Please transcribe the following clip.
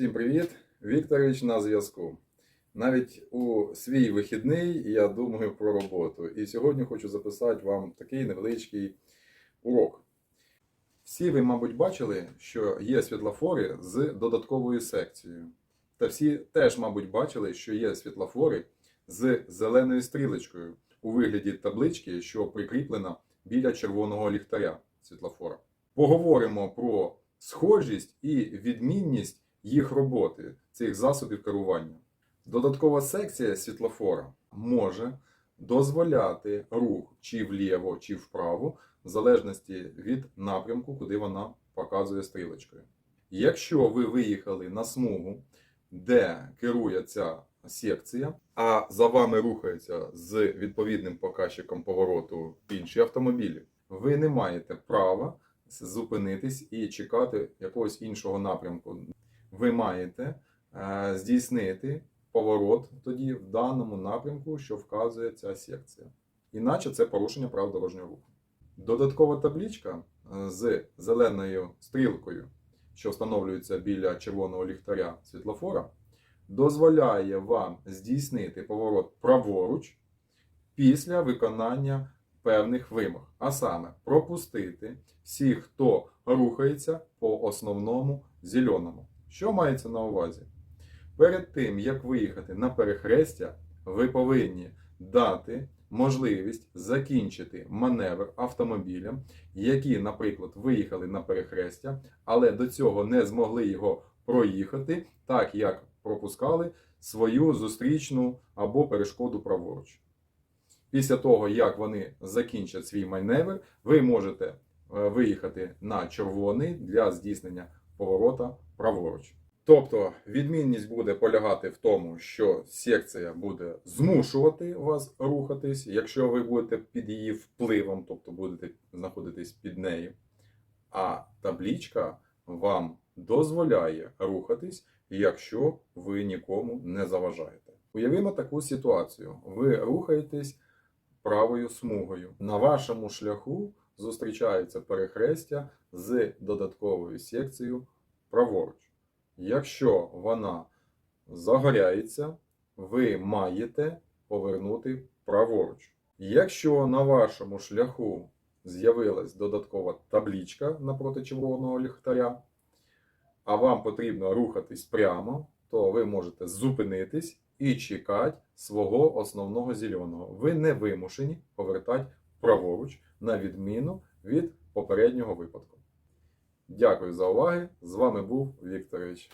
Всім привіт! Вікторович на зв'язку. Навіть у свій вихідний я думаю про роботу. І сьогодні хочу записати вам такий невеличкий урок. Всі ви, мабуть, бачили, що є світлофори з додатковою секцією. Та всі теж, мабуть, бачили, що є світлофори з зеленою стрілочкою у вигляді таблички, що прикріплена біля червоного ліхтаря світлофора. Поговоримо про схожість і відмінність їх роботи, цих засобів керування. Додаткова секція світлофора може дозволяти рух чи вліво, чи вправо, в залежності від напрямку, куди вона показує стрілочкою. Якщо ви виїхали на смугу, де керує ця секція, а за вами рухається з відповідним показчиком повороту інші автомобілі, ви не маєте права зупинитись і чекати якогось іншого напрямку. Ви маєте е, здійснити поворот тоді в даному напрямку, що вказує ця секція. Іначе це порушення прав дорожнього руху. Додаткова табличка е, з зеленою стрілкою, що встановлюється біля червоного ліхтаря світлофора, дозволяє вам здійснити поворот праворуч після виконання певних вимог, а саме пропустити всіх, хто рухається по основному зеленому. Що мається на увазі? Перед тим, як виїхати на перехрестя, ви повинні дати можливість закінчити маневр автомобілям, які, наприклад, виїхали на перехрестя, але до цього не змогли його проїхати, так як пропускали свою зустрічну або перешкоду праворуч. Після того, як вони закінчать свій маневр, ви можете е, виїхати на червоний для здійснення поворота праворуч. Тобто відмінність буде полягати в тому, що секція буде змушувати вас рухатись, якщо ви будете під її впливом, тобто будете знаходитись під нею. А таблічка вам дозволяє рухатись, якщо ви нікому не заважаєте. Уявімо таку ситуацію: ви рухаєтесь правою смугою. На вашому шляху зустрічається перехрестя з додатковою секцією праворуч. Якщо вона загоряється, ви маєте повернути праворуч. Якщо на вашому шляху з'явилась додаткова таблічка напроти червоного ліхтаря, а вам потрібно рухатись прямо, то ви можете зупинитись і чекати свого основного зеленого. Ви не вимушені повертати праворуч, на відміну від попереднього випадку. Дякую за увагу. З вами був Вікторович.